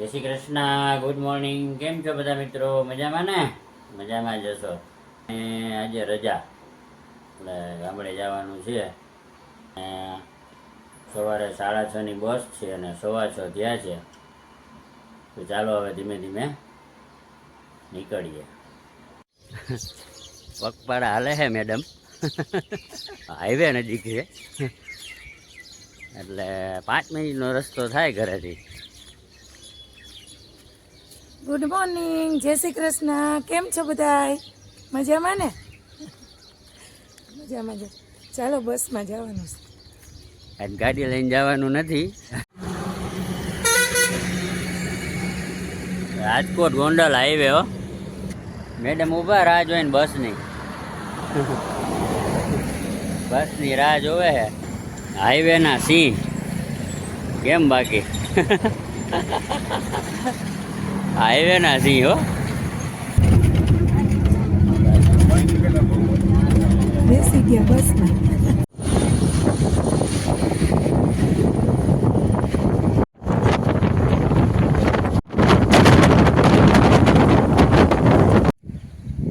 જય Shri Krishna, good morning. કેમ છો બધા મિત્રો? મજામાં ને? મજામાં જ હશો. અને આજે રજા. એટલે ગામડે જવાનું છે. સવારે સાડા છ ની બસ છે અને સવા છ ત્યાં છે. તો ચાલો હવે ધીમે ધીમે નીકળીએ. પગપાળા હાલે છે મેડમ. હાઈવે નજીક છે. એટલે પાંચ મિનિટનો રસ્તો થાય ઘરેથી. ગુડ મોર્નિંગ જય શ્રી કૃષ્ણ. કેમ છો બધાય? મજામાં ને? મજામાં જ. ચાલો, બસમાં જવાનું છે. ગાડી લઈને જવાનું નથી. રાજકોટ ગોંડલ હાઈવે હો. મેડમ ઊભા રાહ જોઈને બસની. બસની રાહ જોવે છે. હાઈવેના સિંહ કેમ બાકી? હાઈવેના સિંહ હો. બેસી ગયા બસમાં.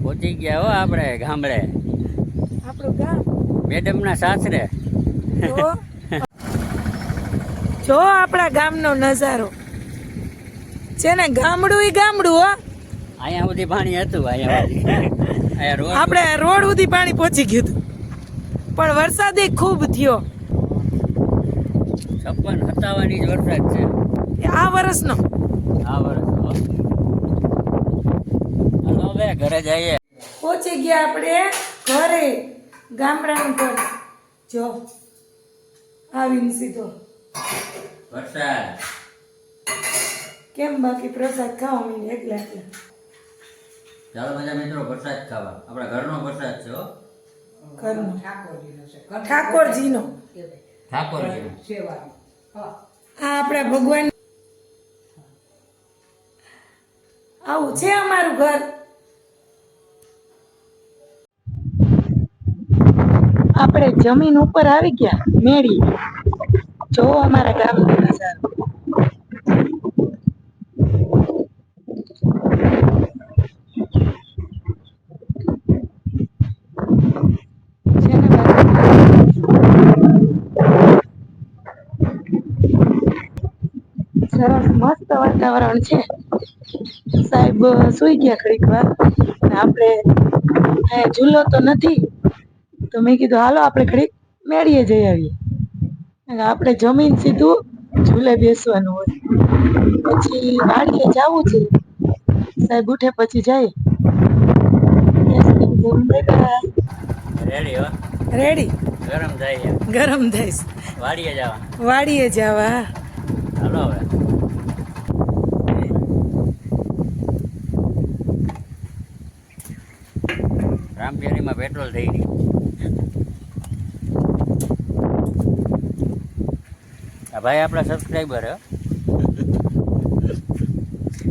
પહોંચી ગયા હો આપણે ગામડે. આપણું ગામ? મેડમના સાસરે. જો આપણા ગામનો નજારો. છે ને ગામડું ઈ ગામડું હો. અહીંયા સુધી પાણી હતું અહીંયા અહીંયા રોડ આપણે રોડ સુધી પાણી પહોંચી ગયું હતું. પણ વરસાદ એ ખૂબ થયો. છપ્પન સત્તાવન ઇંચ વરસાદ છે. એ આ વર્ષનો આ વર્ષ હલો હવે ઘરે જઈએ. પહોંચી ગયા આપણે ઘરે ગામડાનું ઘર. જો આવીને સીધો. વરસાદ. કેમ બાકી પ્રસાદ ખાવા મીને એકલા એકલા ચાલો બધા મિત્રો પ્રસાદ ખાવા. આપણા ઘરનો પ્રસાદ છે હો. ઘરનો. ઠાકોરજીનો ઠાકોરજી આ આપણા ભગવાન આવું છે અમારું ઘર. આપણે જમીન ઉપર આવી ગયા મેળી જો અમારા ગામનો નજારો છે ને બાજુમાં? સરસ મસ્ત વાતાવરણ છે. સાહેબ સુઈ ગયા ઘડીક વાર. આપણે ઝૂલો તો નથી. તો મેં કીધું હાલો આપણે ઘડીક મેળીએ જઈ આવીએ. આપણે જમીન સીધું ઝૂલે બેસવાનું હોય. પછી વાડીએ જવું છે. સાહેબ ઉઠે પછી જાય. રેડી ગરમ થાય ગરમ થાય. વાડીએ જવા વાડીએ જવા. હાલો હવે. રામપેરીમાં પેટ્રોલ થઈ ગયું. આ ભાઈ આપણા સબસ્ક્રાઈબર હે.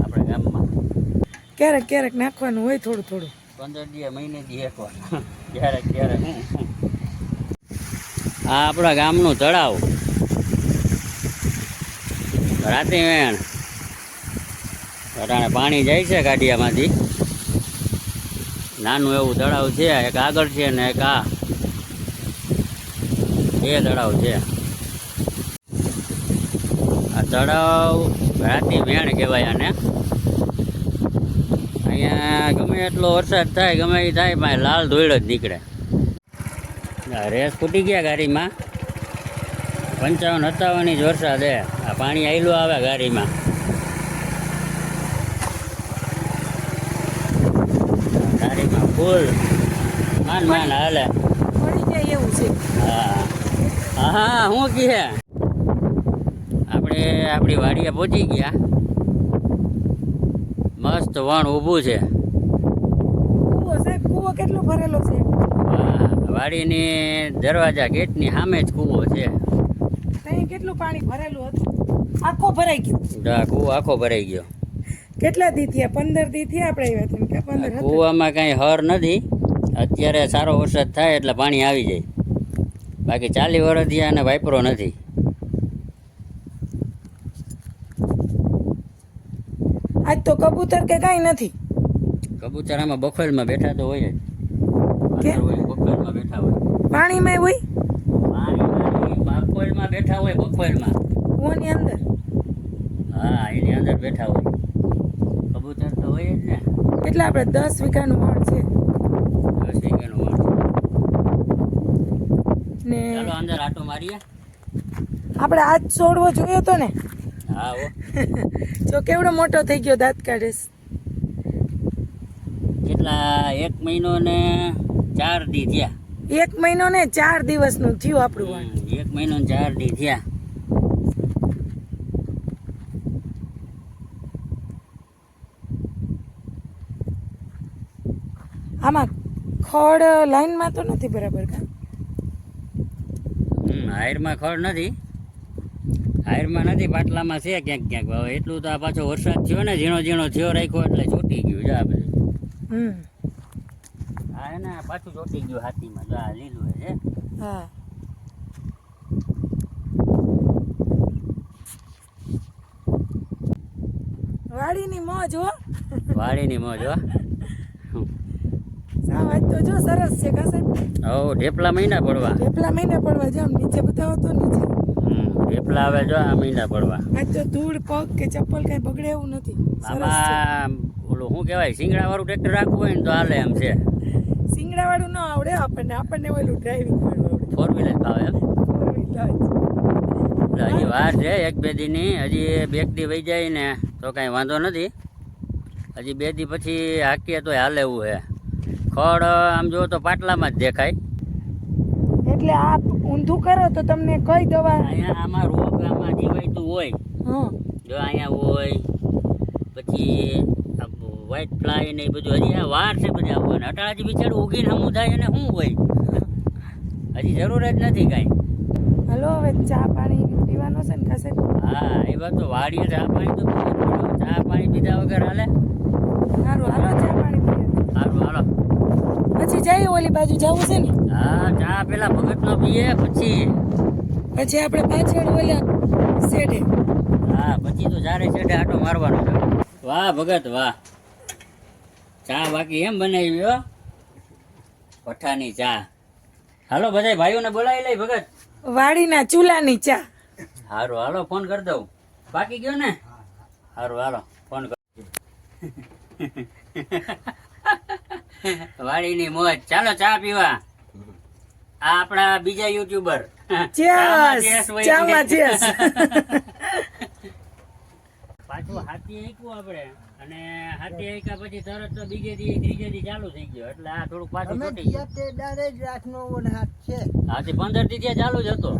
આપણા ગામમાં. ક્યારેક ક્યારેક નાખવાનું હોય થોડું થોડું. પંદર દિવસ મહિને દી એક વાર ક્યારેક ક્યારેક. આ આપણા ગામનું તળાવ. રાતે વેણ. પાણી જાય છે ગાડિયામાંથી. નાનું એવું તળાવ છે, એક આગળ છે ને એક આ. બે તળાવ છે. આ તળાવ રાતી વેણ કહેવાય આને. અહીંયા ગમે એટલો વરસાદ થાય, ગમે એ થાય, પણ લાલ ધોઈડ જ નીકળે. રેસ ફૂટી ગયા ગાડીમાં. પંચાવન, સત્તાવન ઇંચ વરસાદ હે આ પાણી આયલું આવે ગાડીમાં ગાડીમાં ફૂલ. માન માન હાલે. એવું છે. હા. હા શું કહે આપણે આપણી વાડીએ પહોંચી ગયા. મસ્ત વણ ઊભું છે. કૂવો કેટલો ભરેલો છે? વાડીની દરવાજા ગેટની સામે જ કૂવો છે. ત્યાં કેટલું પાણી ભરેલું હતું? આખો ભરાઈ ગયો. કૂવો આખો ભરાઈ ગયો. કેટલા દી થયા? પંદર દી થયા આપણે આવ્યા હતા કે પંદર કૂવામાં કાંઈ હર નથી. અત્યારે સારો વરસાદ થાય એટલે પાણી આવી જાય. બાકી ચાલી વર્ષ થયા અને વાપરો નથી. આજ તો કબૂતર કે કાંઈ નથી? કબૂતર આમાં બખોલમાં બેઠા તો હોય જ? બખોલમાં બેઠા હોય. પાણીમાં હોય? પાણીમાં બખોલમાં બેઠા હોય બખોલમાં. કૂવાની અંદર? હા એની અંદર બેઠા હોય. હોય જ ને. એટલે આપણે દસ વીઘાનું વણ છે. દસ વીઘાનું વણ. ને ચાલો અંદર આટો મારીએ. આપણે આજ છોડવો જોયો તો ને? હા હો. જો કેવડો મોટો થઈ ગયો દાંત કાઢીશ કેટલા એક મહિનો ને ચાર દી થયા. એક મહિનો ને ચાર દિવસનું થયું આપણું એક મહિનો ને ચાર દી થયા. આમાં ખડ લાઈનમાં તો નથી બરાબર કા? હાયરમાં ખડ નથી. હાયરમાં નથી પાટલામાં છે ક્યાંક ક્યાંક. હવે એટલું તો આ પાછો વરસાદ થયો ને ઝીણો ઝીણો થયો રાખ્યો એટલે છૂટી ગયું જા આપણે હમ. હા એને પાછું ચોટી ગયું હાથીમાં જો આ લીલું છે હા. વાડીની મોજ હો. વાડીની મોજ હો. આજ તો જો સરસ છે કા સાહેબ હવ ઢેપલા મહિના પડવા. પેપલા મહિના પડવા જામ નીચે બતાવો તો નીચે. ઢેપલા આવે જો આ મહિના પડવા. આજ તો ધૂળ પગ કે ચપ્પલ કઈ બગડે એવું નથી. આમાં ઓલું શું કહેવાય સિંગડા વાળું ટ્રેક્ટર રાખવું હોય ને તો હાલે એમ છે. સિંગડા વાળું ન આવડે આપણને આપણને ઓલું ડ્રાઇવિંગ વાળું આવડે. ફોર વ્હીલર ફાવે એમ. Wheeler હજી વાર છે એક બે દીની. હજી બે દી વહી જાય ને તો કાંઈ વાંધો નથી. હજી બે દી પછી હાકીએ તો હાલે એવું છે. ખડ આમ જો તો પાટલામાં જ દેખાય. એટલે આપ ઊંધું કરો તો તમને કઈ દવા અહીંયા આમાં રોગ આમાં જીવાયતું હોય. હા. જો અહીંયા હોય પછી વ્હાઈટ ફ્લાય ને એ બધું હજી આ વાર છે બધી આવવાને હજી બિચારું ઉગીને હમું થાય અને શું હોય? હજી જરૂર જ નથી કાંઈ. હલો હવે ચા પાણી પીવાનો છે ને કાસે હા એ વાત તો વાડીએ ચા પાણી તો. ચા પાણી પીધા વગર હાલે? સારું હાલો ચા પાણી પીએ. સારું હાલો. પછી જઈએ ઓલી બાજુ જવું છે ને? હા ચા પેલા ભગતનો પીએ પછી. પછી આપણે પાછળ ઓલા શેઠે હા પછી તો જારે છેડે આટો મારવાનો છે. વાહ ભગત વાહ. ચા બાકી એમ બનાવી હો. પઠાની ચા. હાલો બધા ભાઈઓને બોલાવી લઈ ભગત. વાડીના ચૂલાની ચા. હારું હાલો ફોન કરી દઉં. બાકી ગયો ને? હારું હાલો ફોન કર. વાડીની મોજ. ચાલો ચા પીવા. આ આપણા બીજા યુટ્યુબર. પાછું હાથી આંક્યું આપણે. અને હાથી આંક્યા પછી તરત તો બીજે દી ત્રીજે દી ચાલુ થઈ ગયો. એટલે આ થોડુંક પાછું અમે છૂટી ગયું. તે દાડે જ રાતનો વનહાટ છે. હાથી પંદર દી ત્યાં ચાલુ જ હતો.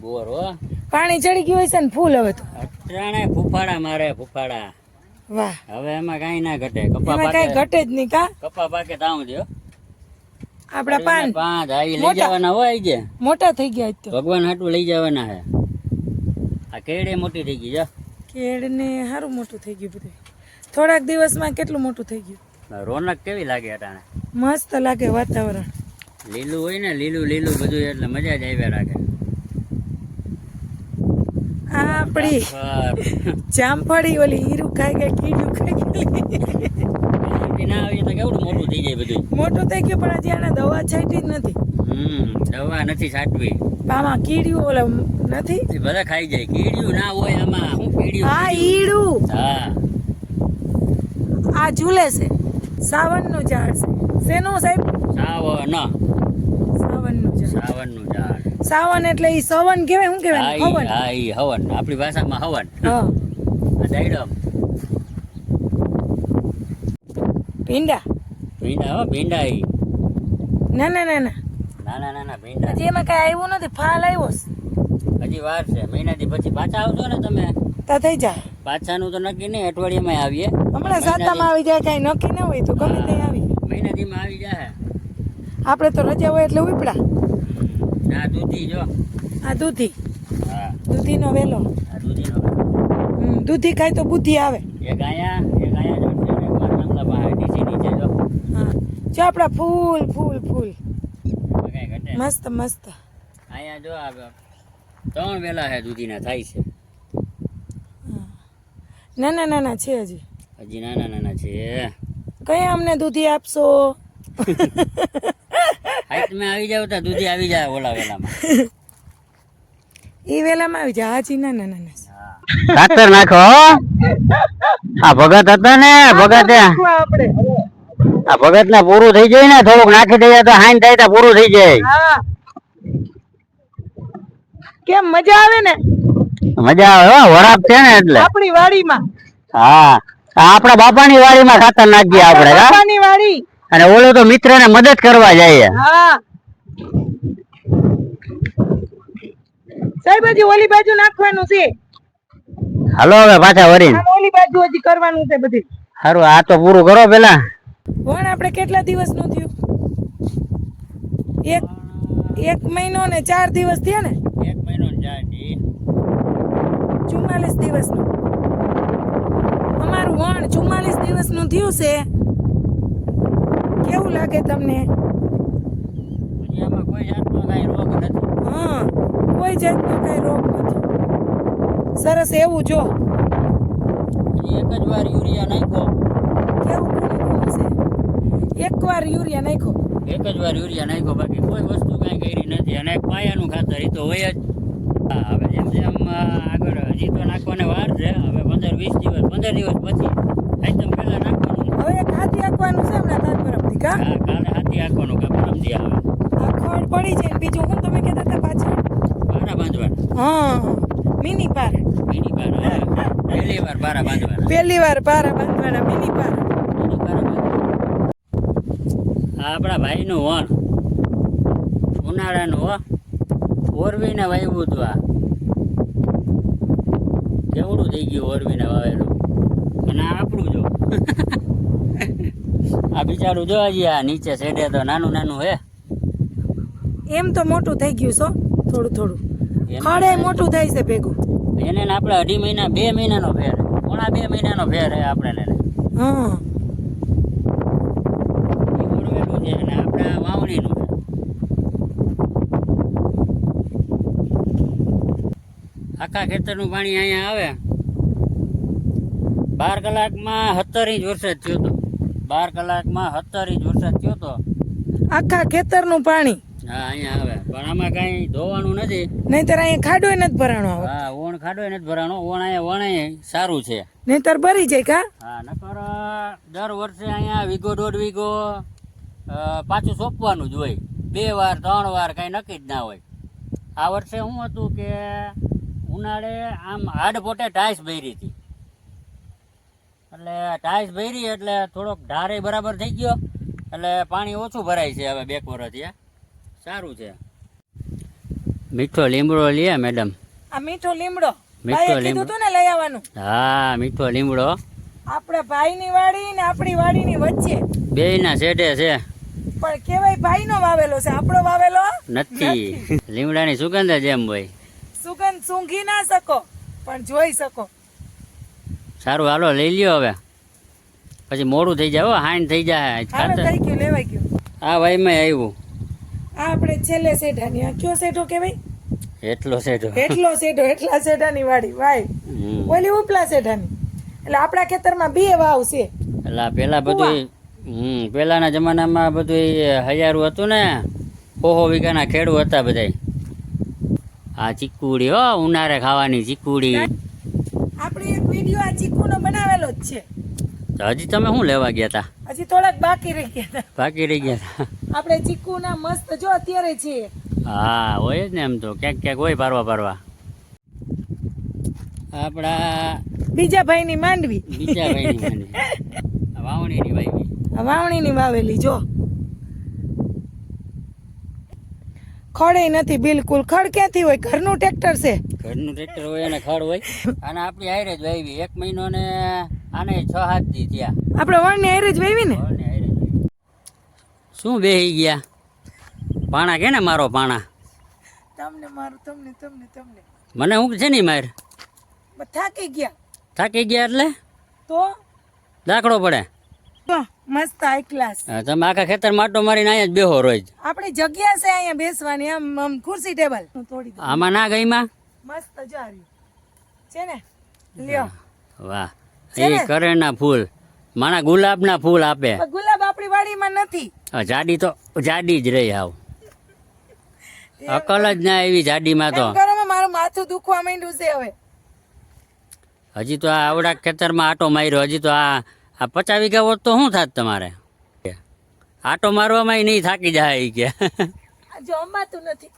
બોર હો. પાણી ચડી ગયું હશે ને ફૂલ હવે તો. અટાણે ફૂફાડા મારે ફૂફાડા. વાહ. હવે એમાં કાંઈ ના ઘટે. કપા પાકે કઈ ઘટે જ નહીં કા? કપા પાકે તાવ દો આપડા પાન. પાંચ આઈ લઈ જવાના હોય ગયા મોટા થઈ ગયા તો. ભગવાન હાટું લઈ જવાના હે. આ કેડે મોટી થઈ ગઈ જો. કેળ ને સારું મોટું થઈ ગયું બધું. થોડાક દિવસમાં કેટલું મોટું થઈ ગયું? રોનક કેવી લાગે અટાણે? મસ્ત લાગે વાતાવરણ. લીલું હોય ને લીલું લીલું બધું એટલે મજા જ આવ્યા રાખે. આપણી જામફળી ઓલી હીરું ખાઈ ગઈ કીડું ખાઈ ગઈ મોટું થઈ જાય બધું મોટું થઈ ગયું પણ હજી આને દવા છાંટી જ નથી. હમ દવા નથી છાંટવી. આમાં કીડ્યું ઓલે નથી? બધા ખાઈ જાય. કીડિયું ના હોય આમાં હું કીડ્યું આ ઈડું. હા. આ ઝૂલે છે. સાવનનું ઝાડ છે. શેનું સાહેબ? સાવન. સાવનનું ઝાડ. સાવનનું ઝાડ. સાવન એટલે ઈ સવન કહેવાય શું કેવાય કહેવાય હવન. હા ઈ હવન. આપણી ભાષામાં હવન. હા. આ દાયડમ ભીંડા. ભીંડા હો ભીંડા ઈ. ના ના ના ના. ના ના ના ભીંડા. હજી એમાં કઈ આવ્યું નથી ફાલ આવ્યો હજી વાર છે. મહિનાથી પછી પાછા આવશો ને તમે. તા થઈ જાય. પાછાનું તો નક્કી નહીં અઠવાડિયામાં આવીએ. હમણાં સાતામાં આવી જાય કઈ નક્કી ના હોય તો ગમે તે આવી. મહિનાથીમાં આવી જાય આપણે તો રજા હોય એટલે ઉપડા. ના દૂધી જો. આ દૂધી. હા. દૂધીનો વેલો. આ દૂધીનો હમ, દૂધી ખાય તો બુદ્ધિ આવે. એ ગાયા એ ગાયા જો છે ને બહાર નીચે નીચે જો. હા. જો આપણા ફૂલ ફૂલ ફૂલ. કઈ મસ્ત મસ્ત. અહીંયા જો આ ત્રણ વેલા હે દૂધીના થાય છે. ના ના ના ના છે હજી. હજી નાના નાના છે. કયા અમને દૂધી આપશો? હાઈટ મેં આવી જાવ તો દૂધી આવી જાય ઓલા વેલામાં. એ વેલામાં આવી જાય હાજી ના ના ના ખાતર નાખો આ ભગત હતા ને ભગત આ ભગત ને પૂરું થઈ જાય ને થોડુંક નાખી દઈએ તો હાઈન થાય તો પૂરું થઈ જાય. કેમ મજા આવે ને? મજા આવે હો વરાપ છે ને એટલે. આપણી વાડીમાં. હા આપણા બાપાની વાડીમાં ખાતર નાખીએ આપણે બાપાની વાડી. અને ઓલો તો મિત્ર ને મદદ કરવા જાય. સાહેબ હજી ઓલી બાજુ નાખવાનું છે. હાલો હવે પાછા વરીને ઓલી બાજુ હજી કરવાનું છે બધી. સારું આ તો પૂરું કરો પેલા. વણ આપણે કેટલા દિવસનું થયું? એક એક મહિનો ને ચાર દિવસ થયા ને? એક મહિનો ચાર ચુમ્માલીસ દિવસનું અમારું વણ ચુમ્માલીસ દિવસનું થયું છે. કેવું લાગે તમને? કોઈ જાતનો કાંઈ રોગ નથી. હા કોઈ જાતનો કઈ રોગ નથી. સરસ એવું જો. એક જ વાર યુરિયા નાખ્યો. કેવું છે એક વાર યુરિયા નાખ્યો? એક જ વાર યુરિયા નાખ્યો બાકી કોઈ વસ્તુ કાંઈ કરી નથી. અને પાયાનું ખાતર એ તો હોય જ. હવે જેમ જેમ આગળ હજી તો નાખવાને વાર છે. હવે પંદર વીસ દિવસ પંદર દિવસ પછી આઈટમ પહેલા નાખવાનું. હવે એક હાથી આપવાનું છે હમણાં તાર બરફથી કા? કાલે હાથી આખવાનું કે પરમદી આવે આ ખડ પડી જાય બીજું હું તમે કહેતા હતા પાછળ? બારા બાંધવાના. હા મિની પાર. મિની પાર પહેલી વાર બારા બાંધવાના. પહેલી વાર બાંધવાના મિની પાર. આ આપણા ભાઈનું વણ. ઉનાળાનું હો. ઓરવીને વાવ્યું હતું આ. કેવડું થઈ ગયું ઓરવીને વાવેલું? અને આપણું જો. આ બિચારું જો હજી આ નીચે સેડે તો નાનું નાનું હે. એમ તો મોટું થઈ ગયું છો થોડું થોડું. ખડે મોટું થાય છે ભેગું. એને આપણે અઢી મહિના બે મહિનાનો ફેર. પોણા બે મહિનાનો ફેર હે આપણે ને હા. આખા ખેતરનું પાણી અહીંયા આવે. બાર કલાકમાં સત્તર ઇંચ વરસાદ થયો હતો બાર કલાકમાં સત્તર ઇંચ વરસાદ થયો તો? આખા ખેતરનું પાણી. હા અહીંયા આવે. પણ આમાં કાંઈ ધોવાનું નથી. નહીતર અહીંયા ખાડો નથી ભરાણો હા ઓણ ખાડો નથી ભરાણો. ઓણ અહીંયા વણ સારું છે. નહીતર ભરી જાય કા? હા નકર દર વર્ષે અહીંયા વીઘો દોઢ વીઘો પાછું સોંપવાનું જ હોય. બે વાર ત્રણ વાર કાંઈ નક્કી જ ના હોય. આ વર્ષે શું હતું કે ઉનાળે આમ હાડ પોટે ટાઈસ ભરી હતી. એટલે ટાઈસ ભરી એટલે થોડોક ઢારે બરાબર થઈ ગયો. એટલે પાણી ઓછું ભરાય છે હવે બેક વર્ષથી સારું છે. મીઠો લીમડો લે મેડમ. આ મીઠો લીમડો? મીઠો લીમડો. તું ને લઈ આવવાનું. હા મીઠો લીમડો. આપણા ભાઈની વાડી ને આપણી વાડીની વચ્ચે. બેયના શેડે છે. પણ કેવાય ભાઈનો વાવેલો છે? આપણો વાવેલો નથી. લીમડાની સુગંધ જ એમ હોય. સુગંધ સૂંઘી ના શકો પણ જોઈ શકો. સારું હાલો લઈ લ્યો હવે. પછી મોડું થઈ જાય હો હાઈન થઈ જાય ખાતર. લેવાઈ ગયું. આ ભાઈમાં આવ્યું. આ આપણે છેલ્લે શેઠાની આ કયો કે ભાઈ એટલો સેટો એટલો શેઠો એટલા શેઠાની વાડી વાય. હમ. ઓલી ઉપલા શેઠાની એટલે આપણા ખેતરમાં બે વાવ છે. એટલે પેલા બધું હમ પેલાના જમાનામાં બધું હજારું હતું ને ઓહો વીઘાના ખેડૂ હતા બધાય. આ ચીકુડી હો ઉનાળે ખાવાની ચીકુડી. આપણે વીડિયો આ ચીકુનો બનાવેલો જ છે. તો હજી તમે શું લેવા ગયા હતા હજી થોડાક બાકી રહી ગયા હતા બાકી રહી ગયા હતા આપણે ચીકુના મસ્ત જો અત્યારે છે હા હોય જ ને એમ તો. ક્યાંક ક્યાંક હોય પારવા પારવા. આપણા બીજા ભાઈની માંડવી. બીજા ભાઈની ની આ વાવણીની વાવી આ વાવણીની વાવેલી જો. ખડે નથી બિલકુલ. ખડ ક્યાંથી હોય? ઘરનું ટ્રેક્ટર છે. ઘરનું ટ્રેક્ટર હોય અને ખડ હોય. અને આપણી હારે જ વાવી એક મહિનો ને આને છ હાથ દી ત્યાં આપણે વણની હારે જ વાવી ને. શું બેહી ગયા? પાણા કે ને મારો પાણા? તમને મારો તમને તમને તમને. મને હું છે ને માર? થાકી ગયા. થાકી ગયા એટલે? તો? દાખલો પડે. મસ્ત હાઈ ક્લાસ તમે આખા ખેતર માટો મારીને અહીંયા જ બેહો રોજ. આપણી જગ્યા છે અહીંયા બેસવાની આમ આમ ખુરશી ટેબલ. હું તોડી દઉં. આમાં ના ગઈમાં મસ્ત જારી છે ને? લ્યો. વાહ. એ કરેના ફૂલ. માણા ગુલાબના ફૂલ આપે. ગુલાબ આપણી વાડીમાં નથી. જાડી તો જાડી જ રહી આવ અકલ જ ના એવી જાડીમાં તો. મારું માથું દુખવા માંડ્યું છે હવે. હજી તો આ આવડા ખેતરમાં આટો માર્યો હજી તો આ આ પચાસ વીઘા હોત તો શું થાત તમારે? આટો મારવામાં નહીં થાકી જાય એ કે. આ જો અંબાતું નથી.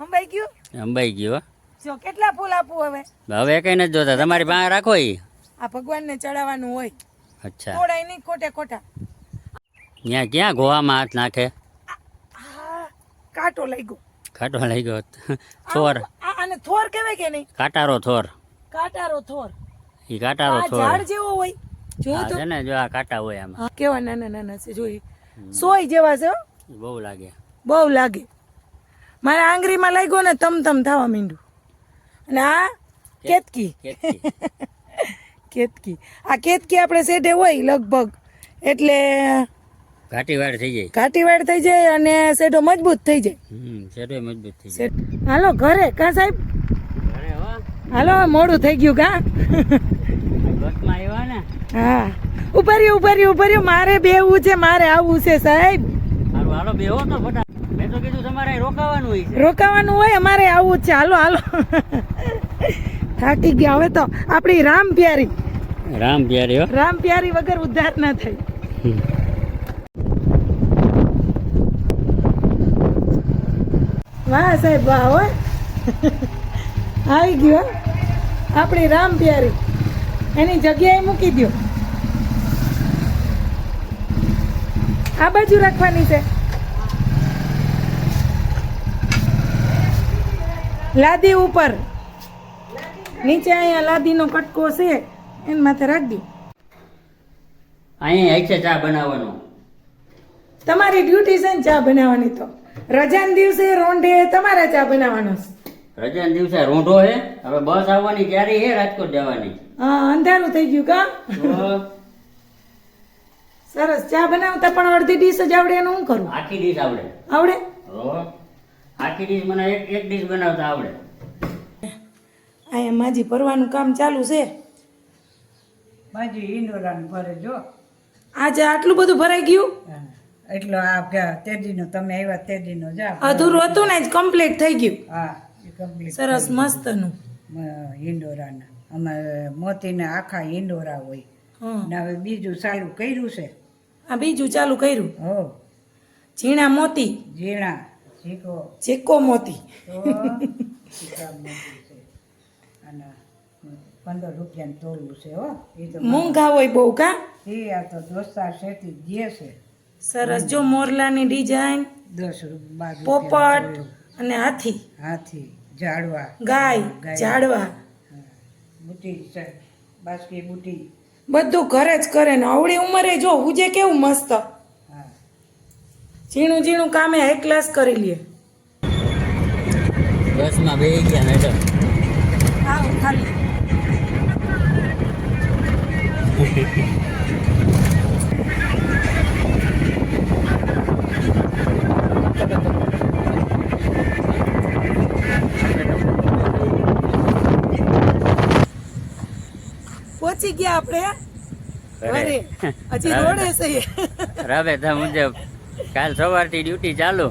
અંબાઈ ગયું? અંબાઈ ગયો હો. જો કેટલા ફૂલ આપું હવે? હવે કઈ નથી જોતા. તમારી પાસે રાખો ઈ. આ ભગવાનને ચડાવવાનું હોય. અચ્છા. તોડાય નહીં ખોટે ખોટા. ત્યાં ક્યાં ગોવામાં હાથ નાખે? કાંટો ગયો. કાંટો લઈ ગયો. થોર. આને થોર કહેવાય કે નહીં? કાંટારો થોર. કાંટારો થોર. ઈ કાંટારો આ ઝાડ જેવો હોય. જોયું તો? છે ને જો આ કાંટા હોય આમાં. હા, કેવા નાના નાના છે જોઈ સોય જેવા છે હો. બહુ લાગે. બહુ લાગે. મારા આંગળીમાં લાગ્યો ને તમ તમ થવા માંડ્યું. અને આ કેતકી. કેતકી. કેતકી. આ કેતકી આપણે શેઢે હોય લગભગ. એટલે ઘાટી વાળ થઈ જાય. ઘાટીવાડ થઈ જાય અને શેઢો મજબૂત થઈ જાય. હમ શેડો મજબૂત થઈ જાય. શેઢ- હાલો ઘરે કા સાહેબ? અરે હો. હાલો મોડું થઈ ગયું કા? હા. ઊભા રહ્યો ઊભા રહ્યો ઊભા રહ્યો. મારે બેવું છે મારે આવવું છે સાહેબ. હાલો હાલો બેહો તો ફટા મેં તો કીધું તમારે રોકાવાનું હોય છે. રોકાવાનું હોય અમારે આવવું છે. હાલો હાલો. થાકી ગયા હવે તો. આપણી રામ પ્યારી. રામ પ્યારી હો. રામ પ્યારી વગર ઉદ્ધાર ના થાય. વાહ સાહેબ વાહ હો. આવી ગયો આપણી રામ પ્યારી. એની જગ્યાએ મૂકી દો આ બાજુ રાખવાની છે. લાદી ઉપર. નીચે અહીંયા લાદીનો કટકો છે એના માથે રાખજો અહીંયા અહીં અહીં છે ચા બનાવવાનો. તમારી ડ્યુટી છે ને ચા બનાવવાની તો. રજાના દિવસે રોંઢે તમારે ચા બનાવવાનો છે. રજાના દિવસે રોંઢો હે? હવે બસ આવવાની ક્યારે હે? રાજકોટ જવાની. હા અંધારું થઈ ગયું કા? સરસ. ચા બનાવતા પણ અડધી ડીશ જ આવડે એનું શું કરું આખી ડીશ આવડે. આવડે? હો. આખી ડીશ મને એક એક ડીશ બનાવતા આવડે. અહીંયા માજી ભરવાનું કામ ચાલુ છે. માજી ઈંડોરાનું ભરે જો. આજે આટલું બધું ભરાઈ ગયું? એટલો આ કે- તે દીનો તમે આવ્યા તે દીનો જા અધૂરું હતું ને જ કમ્પ્લીટ થઈ ગયું. હા સરસ મસ્તનું. ઈંડોરાના અમારે મોતીના આખા ઈંડોરા હોય. ને હવે બીજું ચાલુ કર્યું છે. આ બીજું ચાલુ કર્યું? હો. ઝીણા મોતી? ઝીણા. ચીકો ચીકો મોતી. અને પંદર રૂપિયાનું તોલું છે હો. એ તો મૂંઘા હોય બહુ કા? એ આ તો દોસ્તાર શેતી જે છે. સરસ. જો મોરલાની ડિઝાઇન દસ રૂપિયા પોપટ અને હાથી. હાથી ઝાડવા. ગાય ગાય. ઝાડવા. બુટી છે બાસ્કી બુટી. બધું ઘરે જ કરે ને અવળી ઉંમરે જો ઉજે કેવું મસ્ત. હા. ઝીણું ઝીણું કામે હાઈ ક્લાસ કરી લે. બસમાં બે ગયા મેડમ પહોંચી ગયા આપણે. હજી રોડે છે. રાબેતા મુજબ કાલ સવારથી ડ્યુટી ચાલુ.